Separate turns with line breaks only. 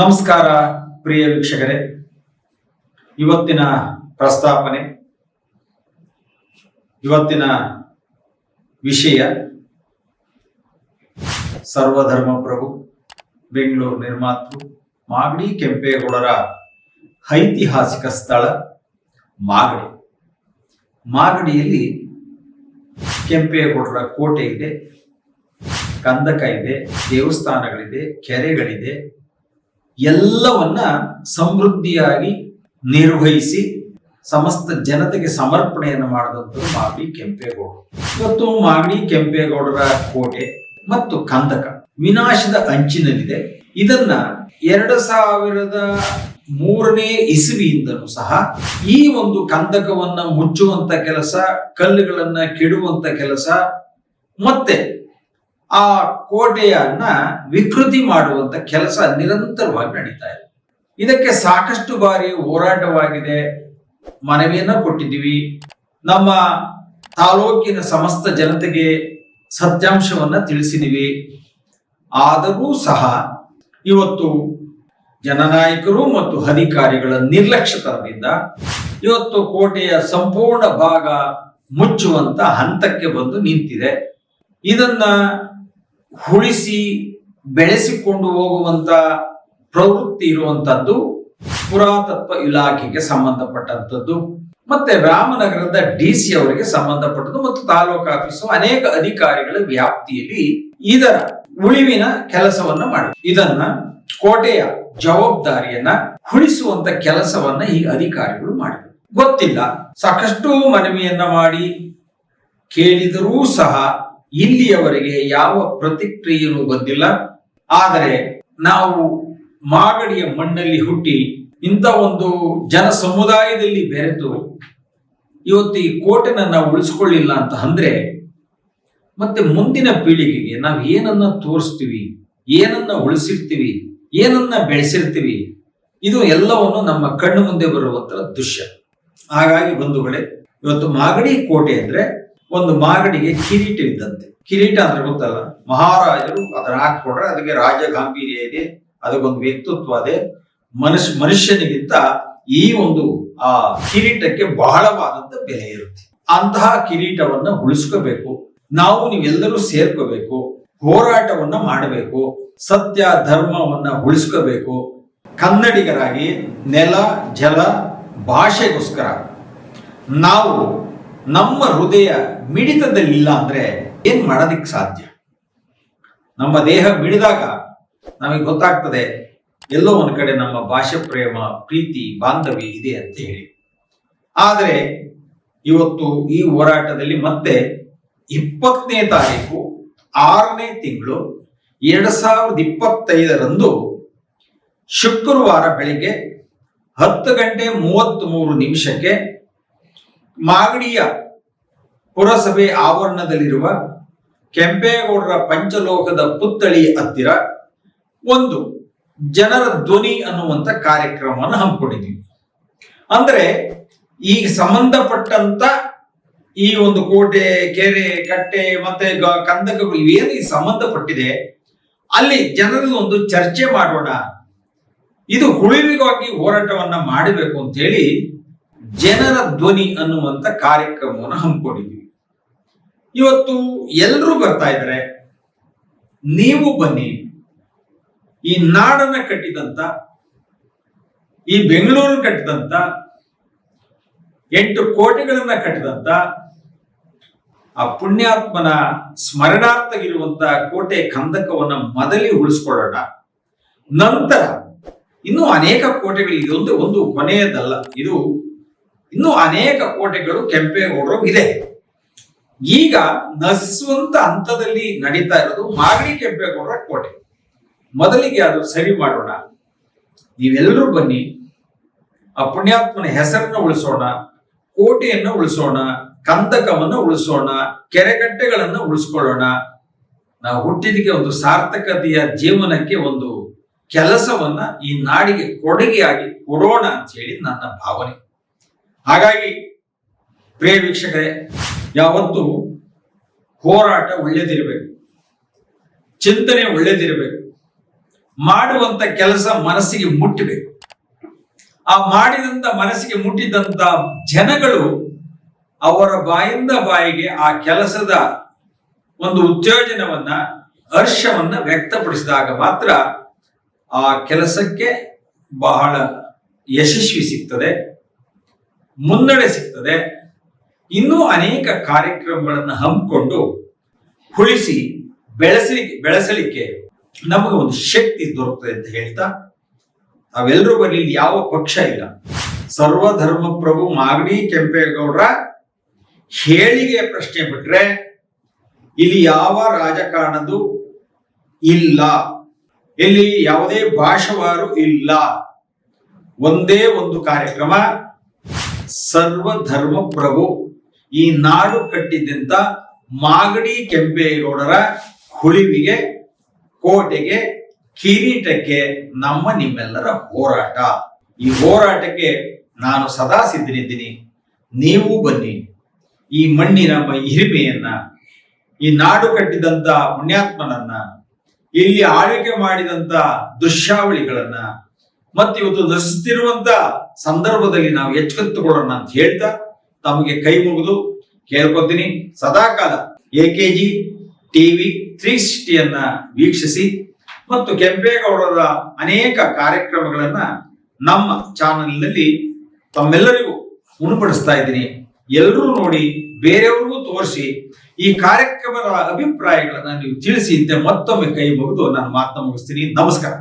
ನಮಸ್ಕಾರ ಪ್ರಿಯ ವೀಕ್ಷಕರೇ. ಇವತ್ತಿನ ಪ್ರಸ್ತಾಪನೆ, ಇವತ್ತಿನ ವಿಷಯ ಸರ್ವಧರ್ಮ ಪ್ರಭು ಬೆಂಗಳೂರು ನಿರ್ಮಾತೃ, ಮಾಗಡಿ ಕೆಂಪೇಗೌಡರ ಐತಿಹಾಸಿಕ ಸ್ಥಳ, ಮಾಗಡಿ. ಮಾಗಡಿಯಲ್ಲಿ ಕೆಂಪೇಗೌಡರ ಕೋಟೆ ಇದೆ, ಕಂದಕ ಇದೆ, ದೇವಸ್ಥಾನಗಳಿದೆ, ಕೆರೆಗಳಿದೆ ಎಲ್ಲವನ್ನ ಸಮೃದ್ಧಿಯಾಗಿ ನಿರ್ವಹಿಸಿ ಸಮಸ್ತ ಜನತೆಗೆ ಸಮರ್ಪಣೆಯನ್ನು ಮಾಡಿದಂಥದ್ದು ಮಾಗಡಿ ಕೆಂಪೇಗೌಡ. ಇವತ್ತು ಮಾಗಡಿ ಕೆಂಪೇಗೌಡರ ಕೋಟೆ ಮತ್ತು ಕಂದಕ ವಿನಾಶದ ಅಂಚಿನಲ್ಲಿದೆ. ಇದನ್ನ ಎರಡು ಸಾವಿರದ ಮೂರನೇ ಇಸುವಿಯಿಂದಲೂ ಸಹ ಈ ಒಂದು ಕಂದಕವನ್ನ ಮುಚ್ಚುವಂತ ಕೆಲಸ, ಕಲ್ಲುಗಳನ್ನ ಕೆಡುವಂತ ಕೆಲಸ, ಮತ್ತೆ ಆ ಕೋಟೆಯನ್ನ ವಿಕೃತಿ ಮಾಡುವಂತ ಕೆಲಸ ನಿರಂತರವಾಗಿ ನಡೀತಾ ಇದೆ. ಇದಕ್ಕೆ ಸಾಕಷ್ಟು ಬಾರಿ ಹೋರಾಟವಾಗಿದೆ. ಮನವಿಯನ್ನ ಕೊಟ್ಟಿದ್ದೀವಿ. ನಮ್ಮ ತಾಲೂಕಿನ ಸಮಸ್ತ ಜನತೆಗೆ ಸತ್ಯಾಂಶವನ್ನ ತಿಳಿಸಿದೀವಿ ಆದರೂ ಸಹ ಇವತ್ತು ಜನನಾಯಕರು ಮತ್ತು ಅಧಿಕಾರಿಗಳ ನಿರ್ಲಕ್ಷ್ಯತನದಿಂದ ಇವತ್ತು ಕೋಟೆಯ ಸಂಪೂರ್ಣ ಭಾಗ ಮುಚ್ಚುವಂತ ಹಂತಕ್ಕೆ ಬಂದು ನಿಂತಿದೆ. ಇದನ್ನ ಉಳಿಸಿ ಬೆಳೆಸಿಕೊಂಡು ಹೋಗುವಂತ ಪ್ರವೃತ್ತಿ ಇರುವಂತದ್ದು ಪುರಾತತ್ವ ಇಲಾಖೆಗೆ ಸಂಬಂಧಪಟ್ಟಂತದ್ದು ಮತ್ತೆ ರಾಮನಗರದ ಡಿ ಸಿ ಅವರಿಗೆ ಸಂಬಂಧಪಟ್ಟದ್ದು ಮತ್ತು ತಾಲೂಕು ಆಫೀಸು ಅನೇಕ ಅಧಿಕಾರಿಗಳ ವ್ಯಾಪ್ತಿಯಲ್ಲಿ ಇದರ ಉಳಿವಿನ ಕೆಲಸವನ್ನ ಮಾಡಿ ಇದನ್ನ ಕೋಟೆಯ ಜವಾಬ್ದಾರಿಯನ್ನ ಉಳಿಸುವಂತ ಕೆಲಸವನ್ನ ಈ ಅಧಿಕಾರಿಗಳು ಮಾಡಿದರು. ಗೊತ್ತಿಲ್ಲ. ಸಾಕಷ್ಟು ಮನವಿಯನ್ನ ಮಾಡಿ ಕೇಳಿದರೂ ಸಹ ಇಲ್ಲಿಯವರೆಗೆ ಯಾವ ಪ್ರತಿಕ್ರಿಯೆಯೂ ಬಂದಿಲ್ಲ. ಆದರೆ ನಾವು ಮಾಗಡಿಯ ಮಣ್ಣಲ್ಲಿ ಹುಟ್ಟಿ ಇಂಥ ಒಂದು ಜನ ಸಮುದಾಯದಲ್ಲಿ ಬೆರೆತು ಇವತ್ತು ಈ ಕೋಟೆನ ನಾವು ಉಳಿಸ್ಕೊಳ್ಳಿಲ್ಲ ಅಂತ ಅಂದ್ರೆ ಮತ್ತೆ ಮುಂದಿನ ಪೀಳಿಗೆಗೆ ನಾವು ಏನನ್ನ ತೋರಿಸ್ತೀವಿ, ಏನನ್ನ ಉಳಿಸಿರ್ತೀವಿ, ಏನನ್ನ ಬೆಳೆಸಿರ್ತೀವಿ, ಇದು ಎಲ್ಲವನ್ನು ನಮ್ಮ ಕಣ್ಣು ಮುಂದೆ ಬರುವಂತ ದೃಶ್ಯ. ಹಾಗಾಗಿ ಬಂಧುಗಳೇ, ಇವತ್ತು ಮಾಗಡಿ ಕೋಟೆ ಅಂದ್ರೆ ಒಂದು ಮಾಗಡಿಗೆ ಕಿರೀಟ ಇದ್ದಂತೆ. ಕಿರೀಟ ಅಂದ್ರೆ ಗೊತ್ತಲ್ಲ? ಮಹಾರಾಜರು ಅದನ್ನ ಹಾಕೊಂಡ್ರೆ ಅದಕ್ಕೆ ರಾಜ ಗಾಂಭೀರ್ಯ ಇದೆ ಅದಕ್ಕೊಂದು ವ್ಯಕ್ತಿತ್ವ ಇದೆ. ಮನುಷ್ಯ, ಮನುಷ್ಯನಿಗಿಂತ ಈ ಒಂದು, ಆ ಕಿರೀಟಕ್ಕೆ ಬಹಳವಾದಂತ ಬೆಲೆ ಇರುತ್ತೆ. ಅಂತಹ ಕಿರೀಟವನ್ನ ಉಳಿಸ್ಕೋಬೇಕು. ನಾವು ನೀವೆಲ್ಲರೂ ಸೇರ್ಕೋಬೇಕು. ಹೋರಾಟವನ್ನ ಮಾಡಬೇಕು. ಸತ್ಯ, ಧರ್ಮವನ್ನ ಉಳಿಸ್ಕೋಬೇಕು. ಕನ್ನಡಿಗರಾಗಿ ನೆಲ, ಜಲ, ಭಾಷೆಗೋಸ್ಕರ. ನಾವು ನಮ್ಮ ಹೃದಯ ಮಿಡಿತದಲ್ಲಿಲ್ಲ ಅಂದ್ರೆ ಏನ್ ಮಾಡೋದಿಕ್ ಸಾಧ್ಯ? ನಮ್ಮ ದೇಹ ಮಿಡಿದಾಗ ನಮಗೆ ಗೊತ್ತಾಗ್ತದೆ, ಎಲ್ಲೋ ಒಂದ್ ಕಡೆ ನಮ್ಮ ಭಾಷೆ, ಪ್ರೇಮ, ಪ್ರೀತಿ, ಬಾಂಧವ್ಯ ಇದೆ ಅಂತ ಹೇಳಿ. ಆದರೆ ಇವತ್ತು ಈ ಹೋರಾಟದಲ್ಲಿ ಮತ್ತೆ ಇಪ್ಪತ್ತನೇ ತಾರೀಕು, ಆರನೇ ತಿಂಗಳು, ಎರಡ್ ಸಾವಿರದ ಇಪ್ಪತ್ತೈದರಂದು ಶುಕ್ರವಾರ ಬೆಳಿಗ್ಗೆ ಹತ್ತು ಗಂಟೆ ಮೂವತ್ತ್ ಮೂರು ನಿಮಿಷಕ್ಕೆ ಮಾಗಡಿಯ ಪುರಸಭೆ ಆವರಣದಲ್ಲಿರುವ ಕೆಂಪೇಗೌಡರ ಪಂಚಲೋಕದ ಪುತ್ಥಳಿ ಹತ್ತಿರ ಒಂದು ಜನರ ಧ್ವನಿ ಅನ್ನುವಂತ ಕಾರ್ಯಕ್ರಮವನ್ನು ಹಮ್ಮಿಕೊಂಡಿದ್ವಿ. ಅಂದ್ರೆ ಈಗ ಸಂಬಂಧಪಟ್ಟಂತ ಈ ಒಂದು ಕೋಟೆ, ಕೆರೆ, ಕಟ್ಟೆ, ಮತ್ತೆ ಕಂದಕಗಳು ಏನು ಈ ಸಂಬಂಧಪಟ್ಟಿದೆ, ಅಲ್ಲಿ ಜನರಲ್ಲಿ ಒಂದು ಚರ್ಚೆ ಮಾಡೋಣ, ಇದು ಉಳಿವಿಗಾಗಿ ಹೋರಾಟವನ್ನ ಮಾಡಬೇಕು ಅಂತ ಹೇಳಿ ಜನರ ಧ್ವನಿ ಅನ್ನುವಂತ ಕಾರ್ಯಕ್ರಮವನ್ನು ಹಮ್ಮಿಕೊಂಡಿದ್ವಿ ಇವತ್ತು ಎಲ್ಲರೂ ಬರ್ತಾ ಇದ್ದಾರೆ. ನೀವು ಬನ್ನಿ. ಈ ನಾಡನ್ನ ಕಟ್ಟಿದಂತ, ಈ ಬೆಂಗಳೂರು ಕಟ್ಟಿದಂತ, ಎಂಟು ಕೋಟೆಗಳನ್ನ ಕಟ್ಟಿದಂತ, ಆ ಪುಣ್ಯಾತ್ಮನ ಸ್ಮರಣಾರ್ಥಗಿರುವಂತಹ ಕೋಟೆ ಕಂದಕವನ್ನ ಮೊದಲಿ ಉಳಿಸ್ಕೊಳ್ಳೋಣ. ನಂತರ ಇನ್ನೂ ಅನೇಕ ಕೋಟೆಗಳು ಇದೊಂದು ಒಂದು ಕೊನೆಯದಲ್ಲ. ಇದು ಇನ್ನೂ ಅನೇಕ ಕೋಟೆಗಳು ಕೆಂಪೇಗೌಡರು ಇದೆ. ಈಗ ನಸುವಂತ ಹಂತದಲ್ಲಿ ನಡೀತಾ ಇರೋದು ಮಾಗಡಿ ಕೆಂಪೇಗೌಡರ ಕೋಟೆ. ಮೊದಲಿಗೆ ಅದು ಸರಿ ಮಾಡೋಣ. ನೀವೆಲ್ಲರೂ ಬನ್ನಿ ಆ ಪುಣ್ಯಾತ್ಮನ ಹೆಸರನ್ನ ಉಳಿಸೋಣ, ಕೋಟೆಯನ್ನು ಉಳಿಸೋಣ, ಕಂದಕವನ್ನು ಉಳಿಸೋಣ, ಕೆರೆಕಟ್ಟೆಗಳನ್ನ ಉಳಿಸ್ಕೊಳ್ಳೋಣ. ನಾವು ಹುಟ್ಟಿದಕ್ಕೆ ಒಂದು ಸಾರ್ಥಕತೆಯ ಜೀವನಕ್ಕೆ ಒಂದು ಕೆಲಸವನ್ನ ಈ ನಾಡಿಗೆ ಕೊಡುಗೆಯಾಗಿ ಕೊಡೋಣ ಅಂತ ಹೇಳಿ ನನ್ನ ಭಾವನೆ. ಹಾಗಾಗಿ ಪ್ರಿಯ ವೀಕ್ಷಕರೇ, ಯಾವತ್ತು ಹೋರಾಟ ಒಳ್ಳೇದಿರಬೇಕು, ಚಿಂತನೆ ಒಳ್ಳೇದಿರಬೇಕು, ಮಾಡುವಂತ ಕೆಲಸ ಮನಸ್ಸಿಗೆ ಮುಟ್ಟಬೇಕು ಆ ಮಾಡಿದಂತ ಮನಸ್ಸಿಗೆ ಮುಟ್ಟಿದಂತ ಜನಗಳು ಅವರ ಬಾಯಿಂದ ಬಾಯಿಗೆ ಆ ಕೆಲಸದ ಒಂದು ಉತ್ತೇಜನವನ್ನ, ಹರ್ಷವನ್ನ ವ್ಯಕ್ತಪಡಿಸಿದಾಗ ಮಾತ್ರ ಆ ಕೆಲಸಕ್ಕೆ ಬಹಳ ಯಶಸ್ವಿ ಸಿಗ್ತದೆ. ಮುನ್ನಡೆ ಸಿಗ್ತದೆ. ಇನ್ನೂ ಅನೇಕ ಕಾರ್ಯಕ್ರಮಗಳನ್ನು ಹಮ್ಮಿಕೊಂಡು ಉಳಿಸಿ ಬೆಳೆಸಲಿ ಬೆಳೆಸಲಿಕ್ಕೆ ನಮಗೆ ಒಂದು ಶಕ್ತಿ ದೊರಕ್ತದೆ ಅಂತ ಹೇಳ್ತಾ, ನಾವೆಲ್ಲರೂ ಬರಲಿ ಯಾವ ಪಕ್ಷ ಇಲ್ಲ. ಸರ್ವಧರ್ಮ ಪ್ರಭು ಮಾಗಡಿ ಕೆಂಪೇಗೌಡರ ಹೇಳಿಗೆ ಪ್ರಶ್ನೆ ಬಿಟ್ರೆ ಇಲ್ಲಿ ಯಾವ ರಾಜಕಾರಣದ್ದು ಇಲ್ಲ. ಇಲ್ಲಿ ಯಾವುದೇ ಭಾಷವಾರು ಇಲ್ಲ. ಒಂದೇ ಒಂದು ಕಾರ್ಯಕ್ರಮ. ಸರ್ವಧರ್ಮ ಪ್ರಭು ಈ ನಾಡು ಕಟ್ಟಿದ್ದಂತ ಮಾಗಡಿ ಕೆಂಪೇಗೌಡರ ಹುಳಿವಿಗೆ, ಕೋಟೆಗೆ, ಕಿರೀಟಕ್ಕೆ ನಮ್ಮ ನಿಮ್ಮೆಲ್ಲರ ಹೋರಾಟ. ಈ ಹೋರಾಟಕ್ಕೆ ನಾನು ಸದಾ ಸಿದ್ಧನಿದ್ದೀನಿ. ನೀವು ಬನ್ನಿ. ಈ ಮಣ್ಣಿನ ಹಿರಿಮೆಯನ್ನ, ಈ ನಾಡು ಕಟ್ಟಿದಂತ ಪುಣ್ಯಾತ್ಮನನ್ನ, ಇಲ್ಲಿ ಆಳ್ವಿಕೆ ಮಾಡಿದಂತ ದೃಶ್ಯಾವಳಿಗಳನ್ನ ಮತ್ತೆ ಇವತ್ತು ನಶಿಸ್ತಿರುವಂತ ಸಂದರ್ಭದಲ್ಲಿ ನಾವು ಎಚ್ಚೆತ್ತುಕೊಳ್ಳೋಣ ಅಂತ ಹೇಳ್ತಾ ತಮಗೆ ಕೈ ಮುಗಿದು ಕೇಳ್ಕೊತೀನಿ. ಸದಾಕಾಲ A K G TV three ಸಿಕ್ಸ್ಟಿಯನ್ನ ವೀಕ್ಷಿಸಿ ಮತ್ತು ಕೆಂಪೇಗೌಡರ ಅನೇಕ ಕಾರ್ಯಕ್ರಮಗಳನ್ನ ನಮ್ಮ ಚಾನೆಲ್ನಲ್ಲಿ ತಮ್ಮೆಲ್ಲರಿಗೂ ಉಣಪಡಿಸ್ತಾ ಇದ್ದೀನಿ. ಎಲ್ಲರೂ ನೋಡಿ, ಬೇರೆಯವ್ರಿಗೂ ತೋರಿಸಿ ಈ ಕಾರ್ಯಕ್ರಮದ ಅಭಿಪ್ರಾಯಗಳನ್ನ ನೀವು ತಿಳಿಸಿ ಅಂತ ಮತ್ತೊಮ್ಮೆ ಕೈ ಮುಗಿದು ನಾನು ಮಾತನ್ನ ಮುಗಿಸ್ತೀನಿ. ನಮಸ್ಕಾರ.